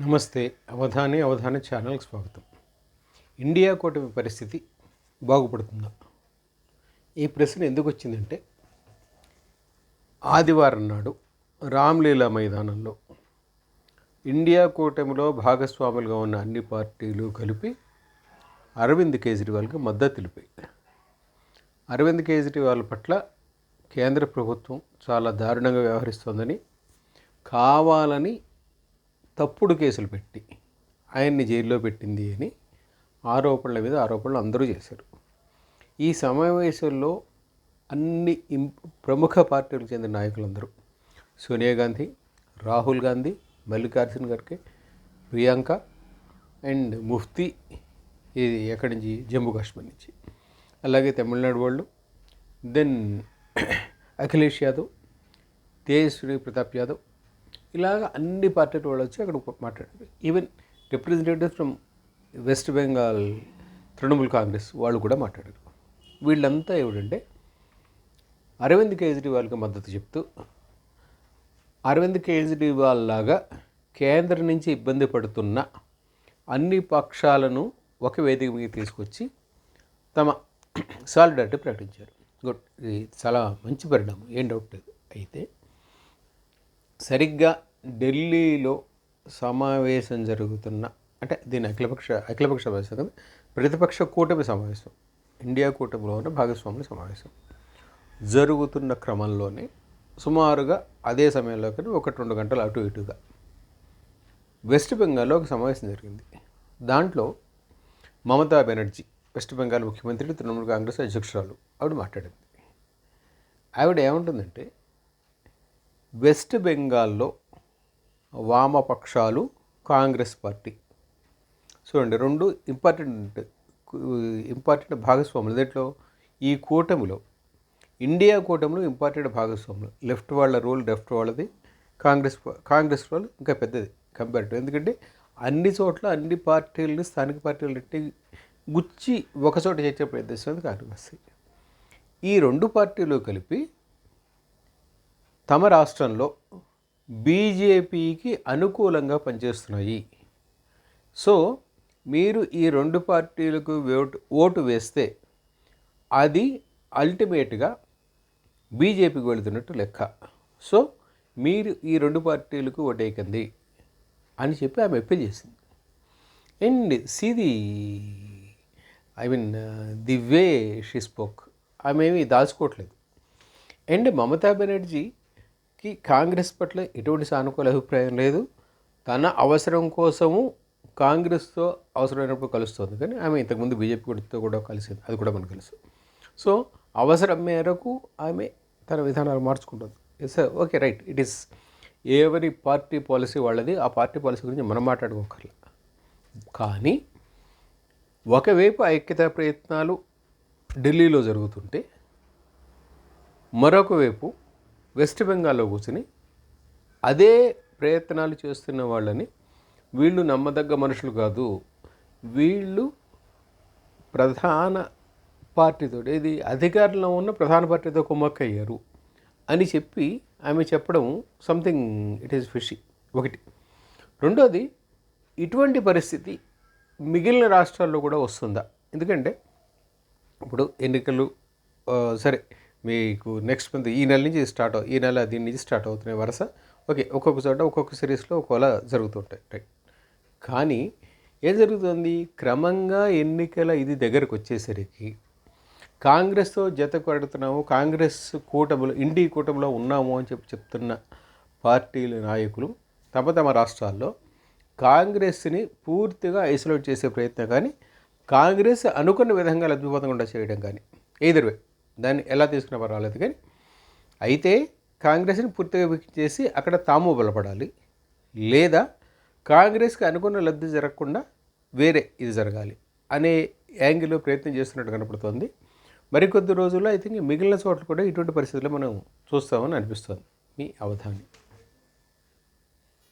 నమస్తే. అవధాని అవధాని ఛానల్కి స్వాగతం. ఇండియా కూటమి పరిస్థితి బాగుపడుతుందా? ఈ ప్రశ్న ఎందుకు వచ్చిందంటే ఆదివారం నాడు రామ్లీలా మైదానంలో ఇండియా కూటమిలో భాగస్వాములుగా ఉన్న అన్ని పార్టీలు కలిపి అరవింద్ కేజ్రీవాల్కి మద్దతు తెలిపాయి. అరవింద్ కేజ్రీవాల్ పట్ల కేంద్ర ప్రభుత్వం చాలా దారుణంగా వ్యవహరిస్తోందని కావాలని తప్పుడు కేసులు పెట్టి ఆయన్ని జైల్లో పెట్టింది అని ఆరోపణల మీద ఆరోపణలు అందరూ చేశారు. ఈ సమావేశంలో అన్ని ఇం ప్రముఖ పార్టీలకు చెందిన నాయకులందరూ సోనియా గాంధీ రాహుల్ గాంధీ మల్లికార్జున్ ఖర్గే ప్రియాంక అండ్ ముఫ్తీ ఇది ఎక్కడి నుంచి? జమ్మూ కాశ్మీర్ నుంచి. అలాగే తమిళనాడు వాళ్ళు. దెన్ అఖిలేష్ యాదవ్ తేజస్వి ప్రతాప్ యాదవ్ ఇలాగ అన్ని పార్టీల వాళ్ళు వచ్చి అక్కడ మాట్లాడారు. Even representatives from West Bengal Trinamool Congress వాళ్ళు కూడా మాట్లాడారు. వీళ్ళంతా ఏమిటంటే అరవింద్ కేజ్రీవాల్కి మద్దతు చెప్తూ అరవింద్ కేజ్రీవాల్ లాగా కేంద్రం నుంచి ఇబ్బంది పడుతున్న అన్ని పక్షాలను ఒక వేదిక మీద తీసుకొచ్చి తమ సాలిడారిటీ ప్రకటించారు. గుడ్ ఇది చాలా మంచి పరిణామం. ఏం డౌట్ లేదు అయితే సరిగ్గా ఢిల్లీలో సమావేశం జరుగుతున్న అంటే దీని అఖిలపక్ష అఖిలపక్ష సమావేశం కదా ప్రతిపక్ష కూటమి సమావేశం ఇండియా కూటమిలో ఉన్న భాగస్వాముల సమావేశం జరుగుతున్న క్రమంలోనే సుమారుగా అదే సమయంలో కానీ ఒకటి రెండు గంటలు అటు ఇటుగా వెస్ట్ బెంగాల్లో ఒక సమావేశం జరిగింది. దాంట్లో మమతా బెనర్జీ వెస్ట్ బెంగాల్ ముఖ్యమంత్రి తృణమూల్ కాంగ్రెస్ అధ్యక్షురాలు ఆవిడ మాట్లాడింది. ఆవిడ ఏముంటుందంటే వెస్ట్ బెంగాల్లో వామపక్షాలు కాంగ్రెస్ పార్టీ. చూడండి రెండు ఇంపార్టెంట్ ఇంపార్టెంట్ భాగస్వాములు. దీంట్లో? ఈ కూటమిలో. ఇండియా కూటమిలో ఇంపార్టెంట్ భాగస్వాములు. లెఫ్ట్ వాళ్ళ రోల్ లెఫ్ట్ వాళ్ళది కాంగ్రెస్ కాంగ్రెస్ రోల్ ఇంకా పెద్దది కంపేరిటివ్ ఎందుకంటే అన్ని చోట్ల అన్ని పార్టీలని స్థానిక పార్టీలు పెట్టి గుచ్చి ఒకచోట చేసే ప్రయత్నిస్తుంది కాంగ్రెస్. ఈ రెండు పార్టీలు కలిపి తమ రాష్ట్రంలో బీజేపీకి అనుకూలంగా పనిచేస్తున్నాయి. సో మీరు ఈ రెండు పార్టీలకు ఓటు ఓటు వేస్తే అది అల్టిమేట్గా బీజేపీకి వెళుతున్నట్టు లెక్క. సో మీరు ఈ రెండు పార్టీలకు ఓటేకండి అని చెప్పి ఆమె అప్పీల్ చేసింది. And సిది I mean the way she spoke ఆమె ఏమీ దాచుకోవట్లేదు. అండ్ మమతా బెనర్జీ కి కాంగ్రెస్ పట్ల ఎటువంటి సానుకూల అభిప్రాయం లేదు. తన అవసరం కోసము కాంగ్రెస్తో అవసరమైనప్పుడు కలుస్తుంది. కానీ ఆమె ఇంతకుముందు బీజేపీతో కూడా కలిసింది. అది కూడా మనకు తెలుసు. సో అవసరం మేరకు ఆమె తన విధానాలు మార్చుకుంటుంది. Yes okay right it is ఎవరి పార్టీ పాలసీ వాళ్ళది. ఆ పార్టీ పాలసీ గురించి మనం మాట్లాడుకోకర్లా. కానీ ఒకవైపు ఐక్యతా ప్రయత్నాలు ఢిల్లీలో జరుగుతుంటే మరొకవైపు వెస్ట్ బెంగాల్లో కూర్చుని అదే ప్రయత్నాలు చేస్తున్న వాళ్ళని వీళ్ళు నమ్మదగ్గ మనుషులు కాదు. వీళ్ళు ప్రధాన పార్టీతో ఇది అధికారంలో ఉన్న ప్రధాన పార్టీతో కుమ్మక్కయ్యారు అని చెప్పి ఆమె చెప్పడం సంథింగ్ ఇట్ ఈస్ ఫిషి ఒకటి. రెండోది ఇటువంటి పరిస్థితి మిగిలిన రాష్ట్రాల్లో కూడా వస్తుందా? ఎందుకంటే ఇప్పుడు ఎన్నికలు సరే మీకు నెక్స్ట్ మంత్ ఈ నెల నుంచి స్టార్ట్ ఈ నెల దీని నుంచి స్టార్ట్ అవుతున్నాయి వరుస. ఓకే ఒక్కొక్క చోట ఒక్కొక్క సిరీస్లో ఒకవేళ జరుగుతుంటాయి రైట్ కానీ ఏం జరుగుతుంది? క్రమంగా ఎన్నికల ఇది దగ్గరకు వచ్చేసరికి కాంగ్రెస్తో జత కడుతున్నాము కాంగ్రెస్ కూటమిలో ఇండి కూటమిలో ఉన్నాము అని చెప్పి చెప్తున్న పార్టీల నాయకులు తమ తమ రాష్ట్రాల్లో కాంగ్రెస్ని పూర్తిగా ఐసోలేట్ చేసే ప్రయత్నం కానీ కాంగ్రెస్ అనుకున్న విధంగా లబ్ధిపోతకుండా చేయడం కానీ ఎయిదర్ వే దాన్ని ఎలా తీసుకున్న పర్వాలేదు కానీ అయితే కాంగ్రెస్ని పూర్తిగా వీక్ చేసి అక్కడ తాము బలపడాలి. లేదా కాంగ్రెస్కి అనుకున్న లబ్ధి జరగకుండా వేరే ఇది జరగాలి అనే యాంగిల్లో ప్రయత్నం చేస్తున్నట్టు కనపడుతోంది. మరికొద్ది రోజుల్లో ఐ థింక్ మిగిలిన చోట్ల కూడా ఇటువంటి పరిస్థితుల్లో మనం చూస్తామని అనిపిస్తుంది. మీ అవధాని.